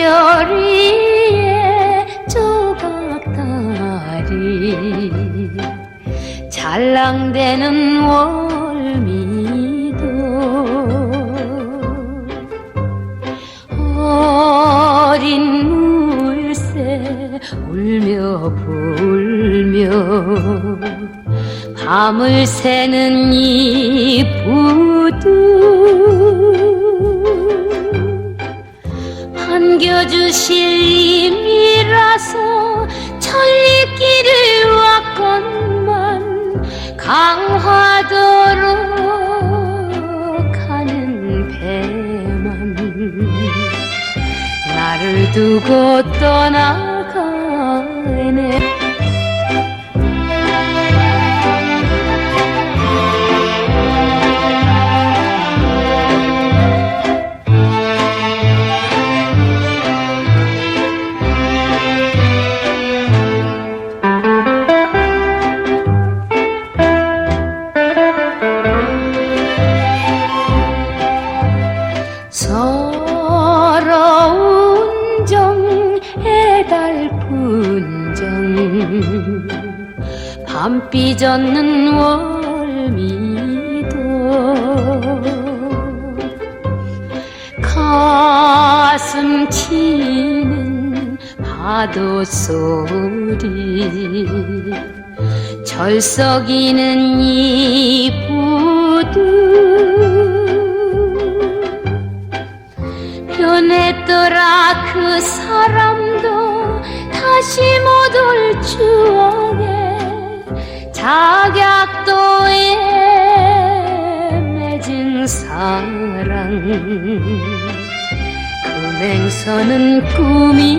별 위에 조각다리. 잘랑대는 월미도 어린 물새 울며 불며 밤을 새는 이 부두 반겨주실 님이라서 천리길을 왔건만 강화도로 가는 배만 나를 두고 떠나가네 서러운 정 애달픈 정. 밤비 젖는 월미도 가슴 치는 파도 소리. 절석이는 이 부두 그 사람도 다시 못 올 추억에 작약도에 맺은 사랑. 그 맹서는 꿈이더라